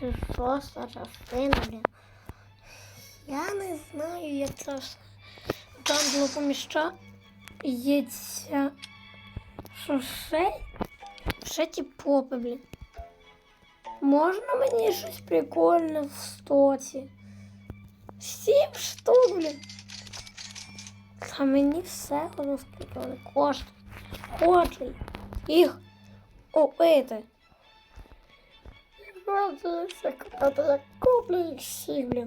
чи шоста. Я не знаю, як це все. Там було поміщається. Що ще? Ще ті попи, блін. Можна мені щось прикольне в стоці? Сім штук, блін. Та мені все воно вони коштує. Хочу їх купити. Правда, я куплю їх.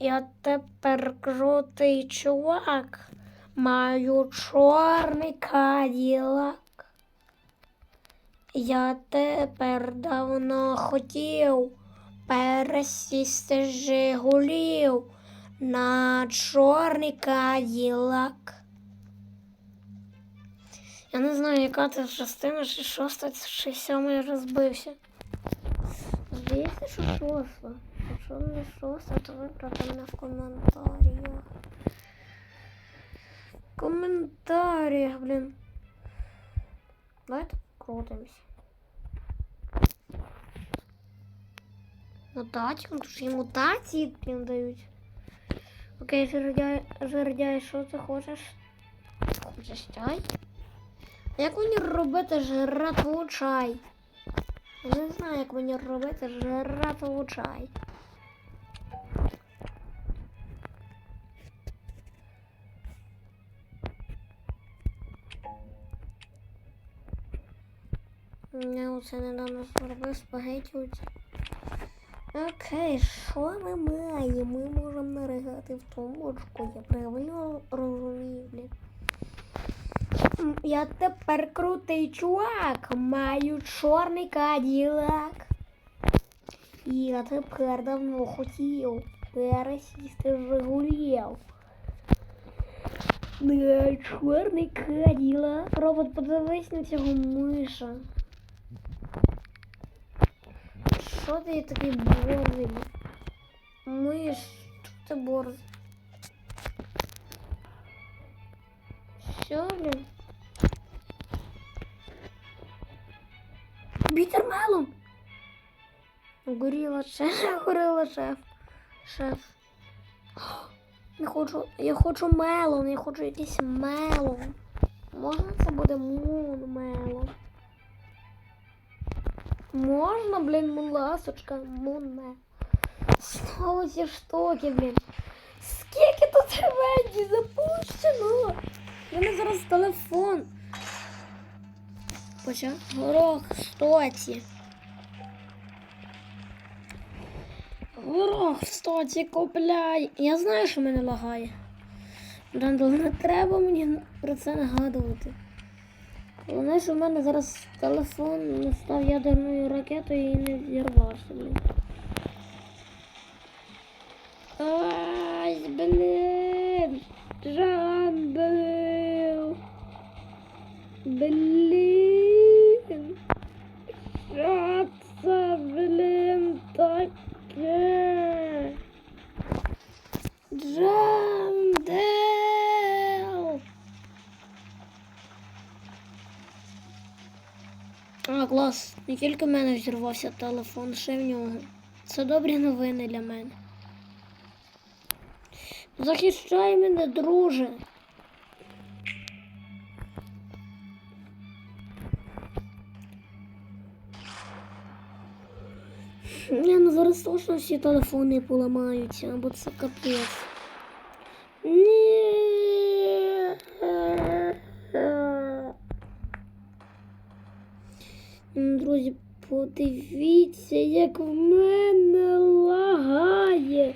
Я тепер крутий чувак. Маю чорний каділак. Я тепер давно хотів пересісти Жигулів на чорний каділак. Я не знаю, яка це частина, чи шоста, чи сьома я розбився. Здається, що шоста. Якщо не шоста, то виправте мене в коментарях. В коментарях, блін. Давайте крутимось. Мутацію, тому що і мутації блін, дають. Окей, жердяй, жердяй, що ти хочеш? Хочеш чай? Як мені робити жратву чай? Я не знаю, як мені робити жратву чай. Я оце недавно зробив спагеті. Окей, що ми маємо? Ми можемо наригати в тумбочку. Я правильно розумію, блін. Я тепер крутий чувак. Маю чорний каділак. І я тепер давно хотів пересісти з Жигулів. На чорний каділак. Робот, подивись на цього миша. Що ти такий борзий? Миш, що ти борзий? Що, блін? Бітермелом! Горіла шеф, горіла шеф. Шеф. Я хочу, я хочу мелон, я хочу якийсь мелон. Можна це буде мун мелон? Можна, блін, мун ласочка, мун мелон. Знову ці штуки, блін. Скільки тут ревенді запущено? У мене зараз телефон. Почав горох стоці. Горох в стоці купляй. Я знаю, що мене лагає. Рандл, не треба мені про це нагадувати. Головне, що в мене зараз телефон не став ядерною ракетою і не взірвався, блін. Ай, блін! Джамбл! Блін! Що це, блін, таке? Джамбл! А, клас. Тільки в мене взірвався телефон, ще в нього. Це добрі новини для мене. Захищай мене, друже. Я ну зараз точно всі телефони поламаються, або це капець. Ні. М, Друзі, подивіться, як в мене лагає.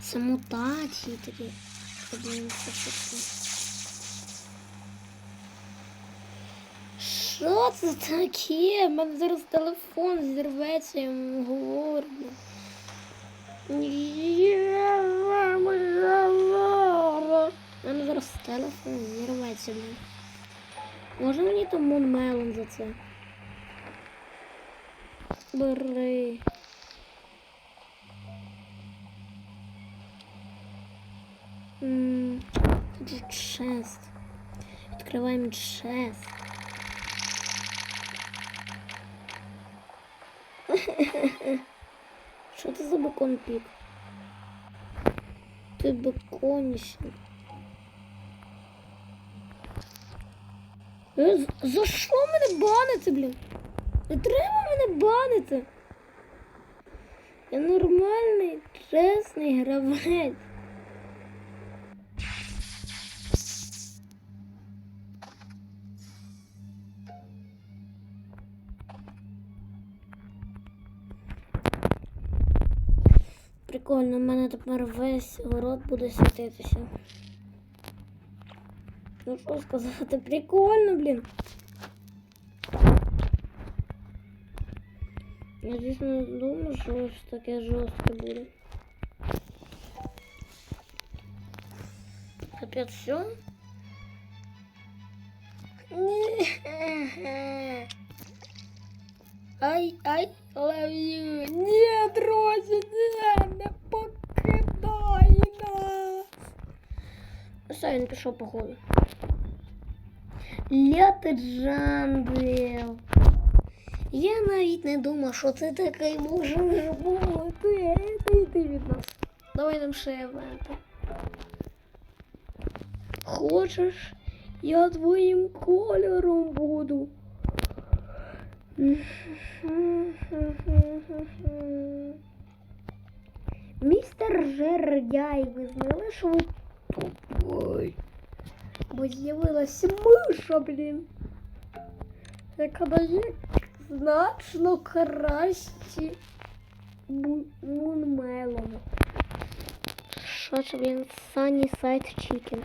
Це мутації такі. Що це. Таке? У мене зараз телефон зірветься, я йому говорю. Мене зараз телефон зірветься. Може мені там Монмелон за це? М, Тут же чест. Відкриваємо чест. Що це за бекон пік? Ти беконіще. Е, з- За що мене банити, блін? Не треба мене банити. Я нормальний, чесний гравець. Прикольно, в мене тепер весь город буде світитися. Ну що сказати, прикольно, блін. Я звісно не думав, що ось таке жорстке буде. Опять все? Ай, ай, love you. Ні, друзі, ні, не покидай нас. Все, він пішов походу. Ляти Джандріл. Я навіть не думав, що це таке може бути. Та йди від нас. Давай нам ще евенти. Хочеш, я твоїм кольором буду. Містер Жердяй, ви знали, що ви? Бо з'явилася миша, блін. Яка дає значно кращі мунмелово. Що це, блін, Sunny Side Chicken?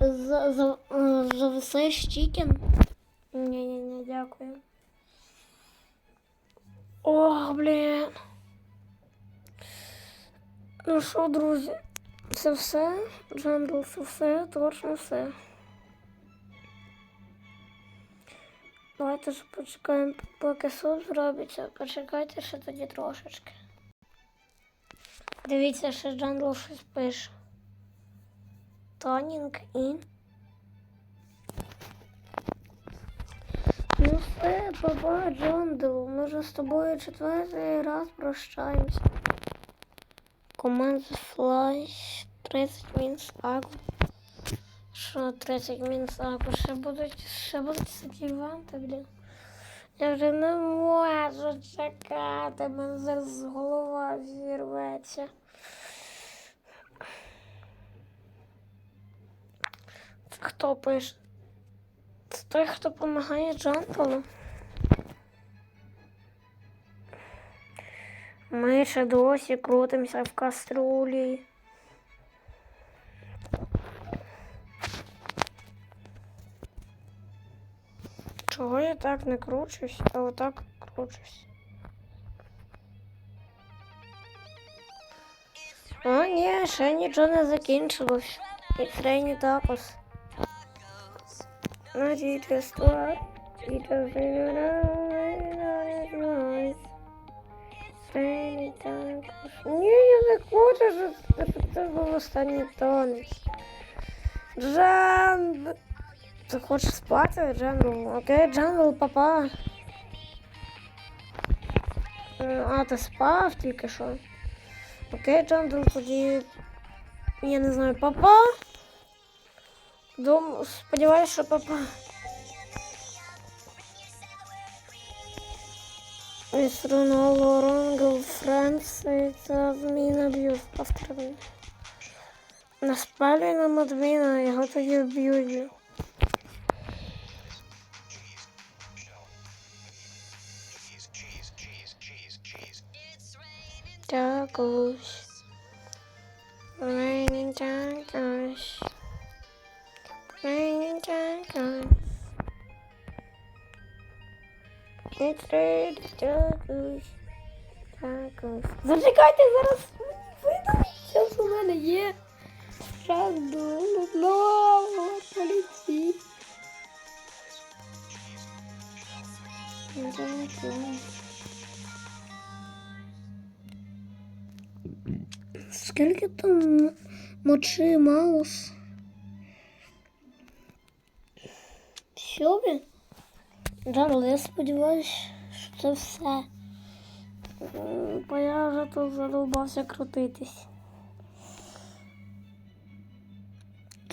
За, за, е, зависаєш чікен? Ні-ні-ні, дякую. Ох, блін. Ну що, друзі, це все. Джандл, це все, точно все. Давайте ж почекаємо, поки суп зробиться. Почекайте ще тоді трошечки. Дивіться, ще Джандл щось пише. Тонінг ін. Ну все, папа, Джондл, ми вже з тобою четвертий раз прощаємося. Команда Flash 30 мінус Агу. Що 30 мінус Агу? Ще будуть, ще будуть сидіти іванти, блін. Я вже не можу чекати, мене зараз голова зірветься. Хто пише? Це той, хто допомагає Джантлу. Ми ще досі крутимося в каструлі. Чого я так не кручусь, а отак кручусь? О, ні, ще нічого не закінчилось. І трені також. Значить, склад. І то хочу, щоб це був останній танець. Джан! Ти хочеш спати, Джангл? Окей, Джангл, папа. А, ти спав тільки що. Окей, Джангл, тоді. Я не знаю, папа. Дум... Сподіваюсь, що папа. Міс Ронало Ронгл Франції це зміна б'ю автора. Наспалюй на Мадвіна, його тоді вб'ють. cheese, cheese, cheese, cheese, cheese. Tacos. Raining tacos. Зачекайте, зараз що у мене є. Шанду, знову поліції. Tacos. Скільки там мочи маус? Що ви? Джанл, я сподіваюся, що це все. Бо я вже тут задовбався крутитись.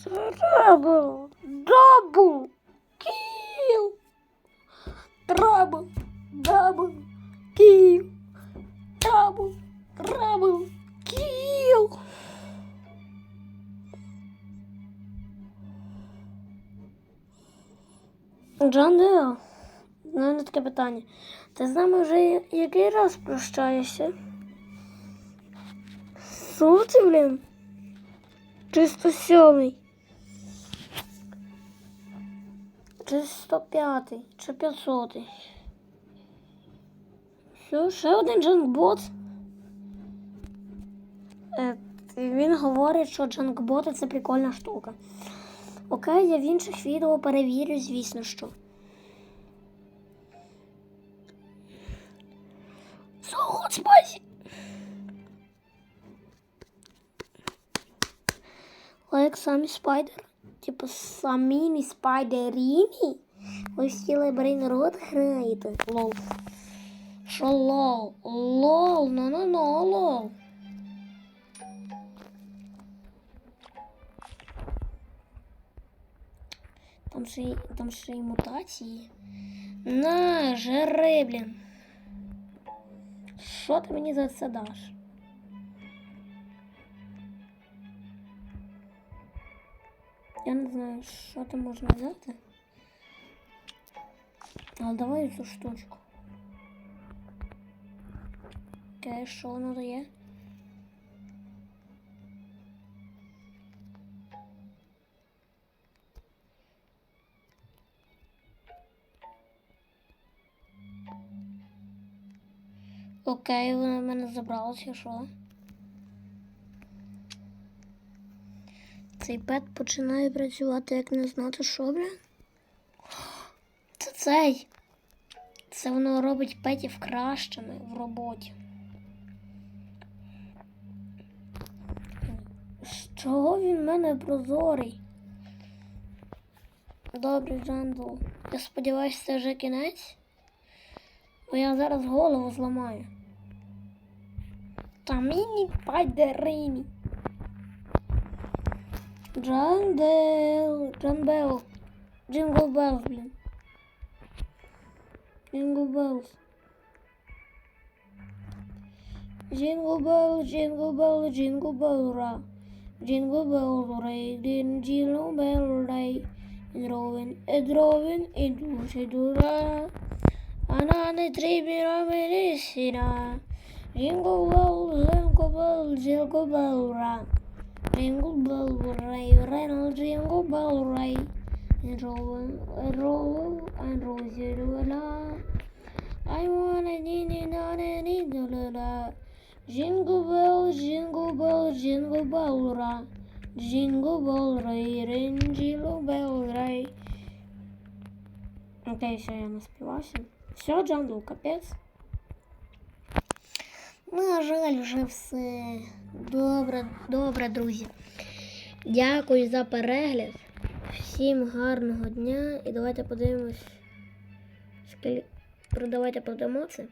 Трабл! Дабл! Кіл! Трабл! Дабл! Кіл! Трабл! Трабл! Кіл! Джон Део, у мене таке питання. Ти з нами вже який раз прощаєшся? Сотий, блін? Чи сьомий? Чи 105, чи 500. Все, ще один джанкбот. Е, він говорить, що джанкботи це прикольна штука. Окей, я в інших відео перевірю, звісно, що. самі спайдер. Типу самі спайдеріні. Ви всі лайбрейн рот граєте. Лол. Що лол? Лол, ну ну ну лол. Там ще, й- там ще й мутації. На, жри, блін. Що ти мені за це даш? Я не знаю, що там можна взяти. Але давай цю штучку. Окей, що воно дає? Окей, вона в мене забралася, що? Цей пет починає працювати, як не знати, що, бля. Це цей. Це воно робить петів кращими в роботі. Чого він в мене прозорий? Добре, Джандл. Я сподіваюся, це вже кінець. Бо я зараз голову зламаю. Та міні Drum bell, drum bell, jingle bells, blin. Jingle bells. Jingle bell, jingle bell, jingle bell rock. Jingle bells ring in jingle bell day. Drawing, a eh, drawing into Shedura. Another tree below Medicina. Jingle bells, jingle bells, jingle bell rock. Jingle bell, ray, Reynolds, jingle bell, ray. And roll, and roll, and roll, zero, I wanna need it on any dollar. Jingle bell, jingle bell, jingle bell, run. Jingle bell, ray, ring, jingle bell, ray. Окей, все, я наспівався. Все, Джандл, капець. На жаль, вже все. Добре, добре, друзі. Дякую за перегляд. Всім гарного дня і давайте подивимось. скільки- Давайте подамо це.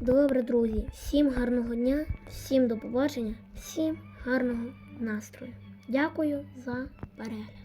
Добре, друзі. Всім гарного дня, всім до побачення, всім гарного настрою. Дякую за перегляд.